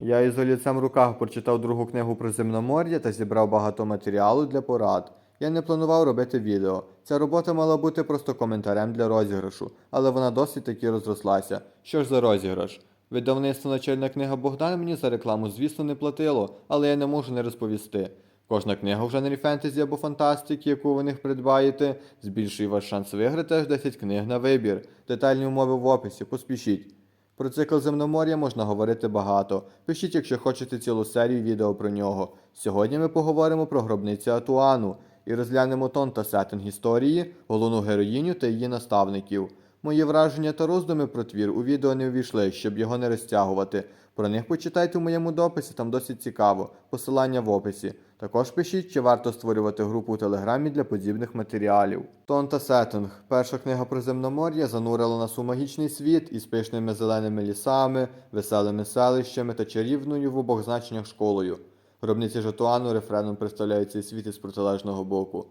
Я із олівцем в руках прочитав другу книгу про земномор'я та зібрав багато матеріалу для порад. Я не планував робити відео. Ця робота мала бути просто коментарем для розіграшу, але вона досить таки розрослася. Що ж за розіграш? Видавництво начальна книга Богдан мені за рекламу, звісно, не платило, але я не можу не розповісти. Кожна книга в жанрі фентезі або фантастики, яку ви них придбаєте, збільшує ваш шанс виграти аж 10 книг на вибір. Детальні умови в описі, поспішіть. Про цикл земномор'я можна говорити багато. Пишіть, якщо хочете цілу серію відео про нього. Сьогодні ми поговоримо про гробницю Атуану і розглянемо тон та сеттинг історії, головну героїню та її наставників. Мої враження та роздуми про твір у відео не увійшли, щоб його не розтягувати. Про них почитайте у моєму дописі, там досить цікаво. Посилання в описі. Також пишіть, чи варто створювати групу у телеграмі для подібних матеріалів. Тон та сеттинг. Перша книга про земномор'я занурила нас у магічний світ із пишними зеленими лісами, веселими селищами та чарівною в обох значеннях школою. Гробниці Жатуану рефреном представляють цей світ із протилежного боку.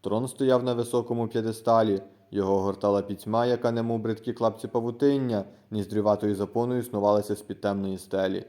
Трон стояв на високому п'єдесталі, його гортала пітьма, яка немов бридкі клапці павутиння, ніздрюватою запоною снувалася з-під темної стелі.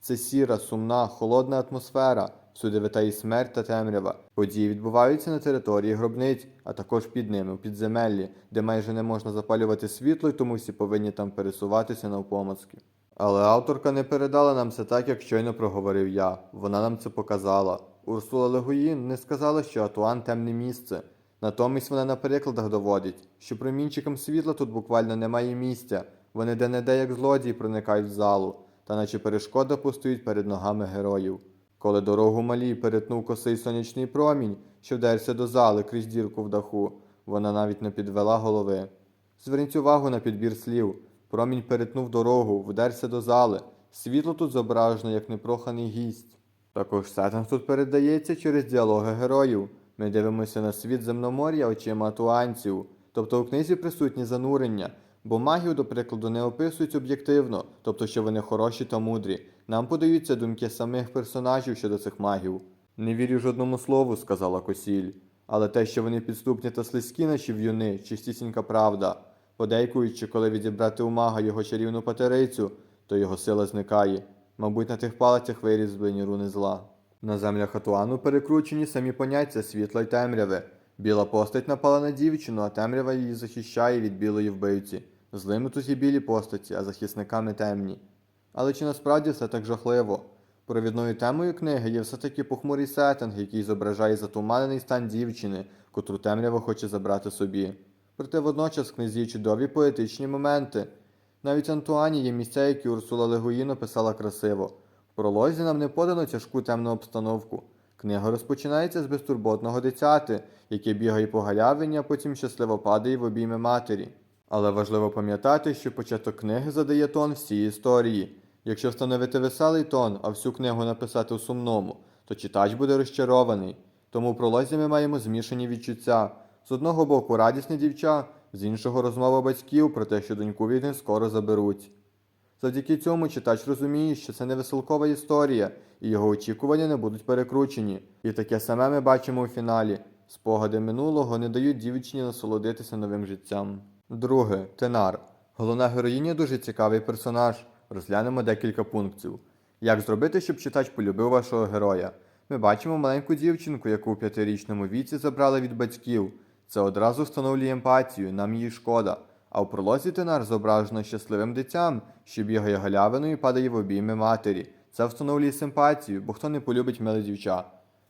Це сіра, сумна, холодна атмосфера, всюди витає смерть та темрява. Події відбуваються на території гробниць, а також під ними, у підземеллі, де майже не можна запалювати світло, і тому всі повинні там пересуватися навпомацки. Але авторка не передала нам це так, як щойно проговорив я. Вона нам це показала. Урсула Легуїн не сказала, що Атуан темне місце. Натомість вона на перекладах доводить, що промінчикам світла тут буквально немає місця. Вони де-не-де, як злодії, проникають в залу, та наче перешкода постають перед ногами героїв. Коли дорогу малій перетнув косий сонячний промінь, що вдерся до зали крізь дірку в даху, вона навіть не підвела голови. Зверніть увагу на підбір слів. Промінь перетнув дорогу, вдерся до зали. Світло тут зображено, як непроханий гість. Також сеттинг тут передається через діалоги героїв. Ми дивимося на світ земномор'я очима атуанців. Тобто у книзі присутні занурення, бо магію, до прикладу, не описують об'єктивно, тобто, що вони хороші та мудрі. Нам подаються думки самих персонажів щодо цих магів. Не вірю жодному слову, сказала Косіль. Але те, що вони підступні та слизькі наші в'юни, чистісінька правда. Подейкуючи, коли відібрати у мага його чарівну патерицю, то його сила зникає. Мабуть, на тих палицях вирізблені руни зла. На землях Атуану перекручені самі поняття світла й темряви. Біла постать напала на дівчину, а темрява її захищає від білої вбивці. Злими тут є білі постаті, а захисниками темні. Але чи насправді все так жахливо? Провідною темою книги є все-таки похмурий сеттинг, який зображає затуманений стан дівчини, котру темрява хоче забрати собі. Проте водночас в книзі чудові поетичні моменти. Навіть Антуані є місця, які Урсула Легуїн описала красиво. Пролозі нам не подано тяжку темну обстановку. Книга розпочинається з безтурботного дитяти, яке бігає по галявині, а потім щасливо падає в обійми матері. Але важливо пам'ятати, що початок книги задає тон всій історії. Якщо встановити веселий тон, а всю книгу написати у сумному, то читач буде розчарований. Тому в пролозі ми маємо змішані відчуття. З одного боку радісне дівча, з іншого розмова батьків про те, що доньку від них скоро заберуть. Завдяки цьому читач розуміє, що це не веселкова історія, і його очікування не будуть перекручені. І таке саме ми бачимо у фіналі. Спогади минулого не дають дівчині насолодитися новим життям. Друге Тенар. Головна героїня дуже цікавий персонаж. Розглянемо декілька пунктів. Як зробити, щоб читач полюбив вашого героя? Ми бачимо маленьку дівчинку, яку у п'ятирічному віці забрали від батьків. Це одразу встановлює емпатію, нам її шкода. А в пролозі Тенар зображено щасливим дитям, що бігає галявиною і падає в обійми матері. Це встановлює симпатію, бо хто не полюбить миле дівча.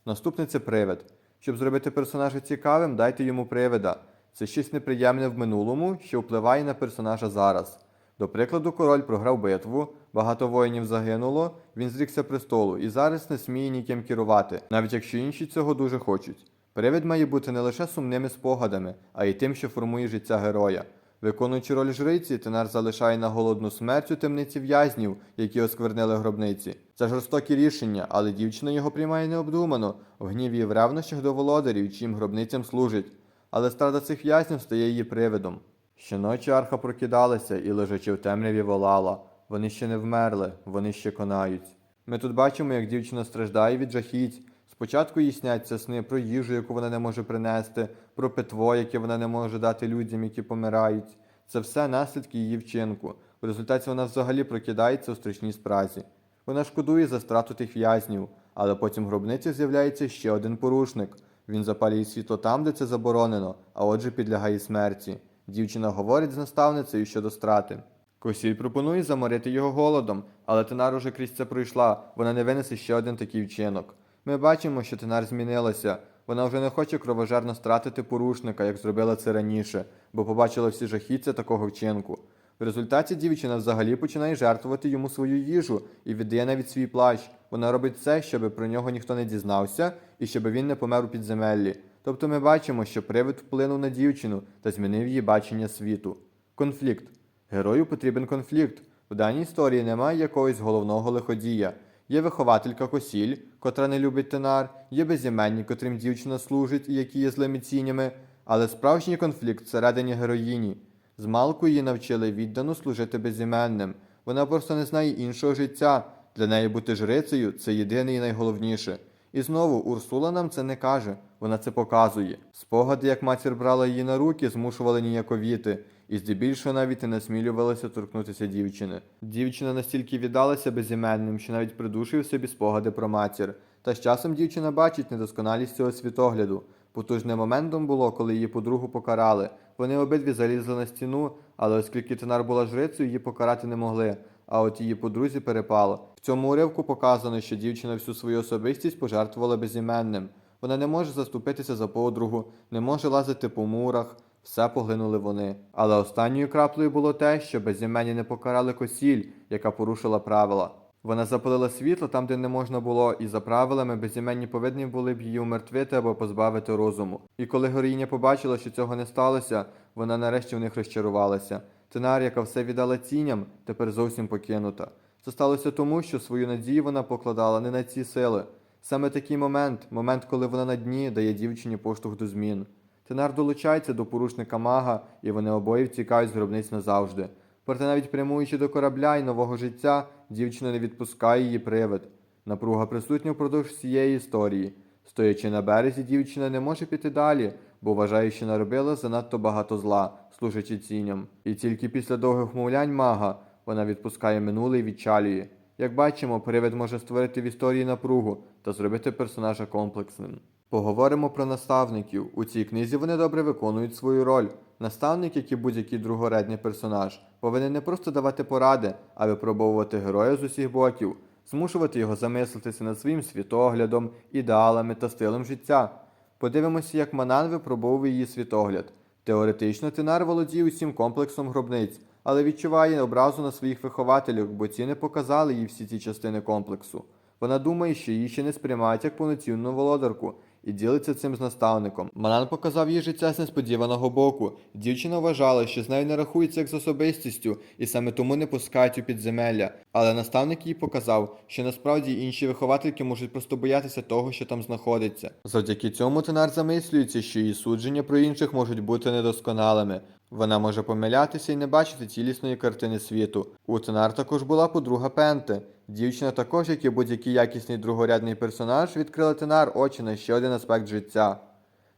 Наступне це привид. Щоб зробити персонажа цікавим, дайте йому привида. Це щось неприємне в минулому, що впливає на персонажа зараз. До прикладу, король програв битву, багато воїнів загинуло, він зрікся престолу і зараз не сміє ніким керувати, навіть якщо інші цього дуже хочуть. Привид має бути не лише сумними спогадами, а й тим, що формує життя героя. Виконуючи роль жриці, Тенар залишає на голодну смерть у темниці в'язнів, які осквернили гробниці. Це жорстокі рішення, але дівчина його приймає необдумано, в гніві і в ревнощах до володарів, чим гробницям служить. Але страда цих в'язнів стає її привидом. Щоночі арха прокидалася і, лежачи в темряві, волала. Вони ще не вмерли, вони ще конають. Ми тут бачимо, як дівчина страждає від жахіть. Спочатку їй сняться сни про їжу, яку вона не може принести, про питво, яке вона не може дати людям, які помирають. Це все наслідки її вчинку. В результаті вона взагалі прокидається у страшній спразі. Вона шкодує за страту тих в'язнів, але потім в гробниці з'являється ще один порушник. Він запалює світло там, де це заборонено, а отже підлягає смерті. Дівчина говорить з наставницею щодо страти. Косіль пропонує заморити його голодом, але Тенар уже крізь це пройшла, вона не винесе ще один такий вчинок. Ми бачимо, що Тенар змінилася. Вона вже не хоче кровожерно стратити порушника, як зробила це раніше, бо побачила всі жахіття такого вчинку. В результаті дівчина взагалі починає жертвувати йому свою їжу і віддає навіть свій плащ. Вона робить це, щоб про нього ніхто не дізнався і щоб він не помер у підземеллі. Тобто ми бачимо, що привид вплинув на дівчину та змінив її бачення світу. Конфлікт. Герою потрібен конфлікт. В даній історії немає якогось головного лиходія. Є вихователька Косіль, котра не любить тенар, є безіменні, котрим дівчина служить і які є злими цінями, але справжній конфлікт всередині героїні. З малку її навчили віддано служити безіменним. Вона просто не знає іншого життя. Для неї бути жрицею це єдине і найголовніше. І знову Урсула нам це не каже, вона це показує. Спогади, як матір брала її на руки, змушували ніяковіти, і здебільшого навіть не насмілювалася торкнутися дівчини. Дівчина настільки віддалася безіменним, що навіть придушив собі спогади про матір. Та з часом дівчина бачить недосконалість цього світогляду. Потужним моментом було, коли її подругу покарали. Вони обидві залізли на стіну, але оскільки Тенар була жрицею, її покарати не могли. А от її подрузі перепало. В цьому уривку показано, що дівчина всю свою особистість пожертвувала безіменним. Вона не може заступитися за подругу, не може лазити по мурах. Все поглинули вони. Але останньою краплею було те, що безіменні не покарали косіль, яка порушила правила. Вона запалила світло там, де не можна було, і за правилами безіменні повинні були б її умертвити або позбавити розуму. І коли героїня побачила, що цього не сталося, вона нарешті в них розчарувалася. Тенар, яка все віддала тіням, тепер зовсім покинута. Це сталося тому, що свою надію вона покладала не на ці сили. Саме такий момент, момент, коли вона на дні, дає дівчині поштовх до змін. Тенар долучається до порушника мага, і вони обоє втікають з гробниць назавжди. Проте навіть прямуючи до корабля і нового життя, дівчина не відпускає її привид. Напруга присутня впродовж всієї історії. Стоячи на березі, дівчина не може піти далі, бо вважає, що наробила занадто багато зла, служачи ціням. І тільки після довгих вмовлянь мага вона відпускає минуле і відчалює. Як бачимо, привид може створити в історії напругу та зробити персонажа комплексним. Поговоримо про наставників. У цій книзі вони добре виконують свою роль. Наставник, як і будь-який другорядний персонаж, повинен не просто давати поради, а випробовувати героя з усіх боків, змушувати його замислитися над своїм світоглядом, ідеалами та стилем життя. Подивимося, як Манан випробовує її світогляд. Теоретично Тинар володіє усім комплексом гробниць, але відчуває образу на своїх вихователях, бо ці не показали їй всі ці частини комплексу. Вона думає, що її ще не сприймають як повноцінну володарку, і ділиться цим з наставником. Манан показав їй життя з несподіваного боку. Дівчина вважала, що з нею не рахується як з особистістю, і саме тому не пускають у підземелля. Але наставник їй показав, що насправді інші виховательки можуть просто боятися того, що там знаходиться. Завдяки цьому Тенар замислюється, що її судження про інших можуть бути недосконалими. Вона може помилятися і не бачити цілісної картини світу. У Тенар також була подруга Пенте. Дівчина також, як і будь-який якісний другорядний персонаж, відкрила Тенар очі на ще один аспект життя.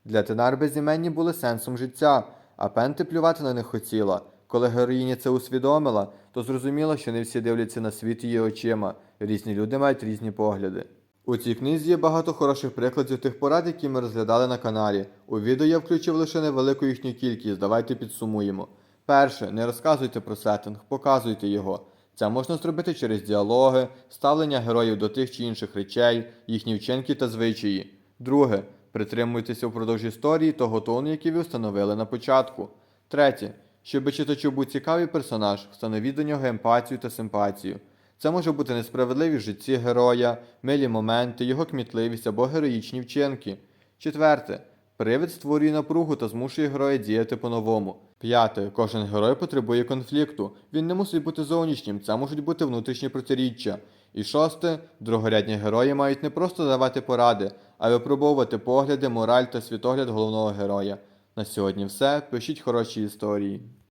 Для Тенар безіменні були сенсом життя, а Пенте плювати на них хотіла. Коли героїня це усвідомила, то зрозуміла, що не всі дивляться на світ її очима. Різні люди мають різні погляди. У цій книзі є багато хороших прикладів тих порад, які ми розглядали на каналі. У відео я включив лише невелику їхню кількість, давайте підсумуємо. Перше, не розказуйте про сеттинг, показуйте його. Це можна зробити через діалоги, ставлення героїв до тих чи інших речей, їхні вчинки та звичаї. Друге, притримуйтеся впродовж історії того тону, який ви встановили на початку. Третє, щоб читачу був цікавий персонаж, встановіть до нього емпатію та симпатію. Це може бути несправедливість в житті героя, милі моменти, його кмітливість або героїчні вчинки. Четверте. Привид створює напругу та змушує героя діяти по-новому. П'яте. Кожен герой потребує конфлікту. Він не мусить бути зовнішнім, це можуть бути внутрішні протиріччя. І шосте. Другорядні герої мають не просто давати поради, а випробовувати погляди, мораль та світогляд головного героя. На сьогодні все. Пишіть хороші історії.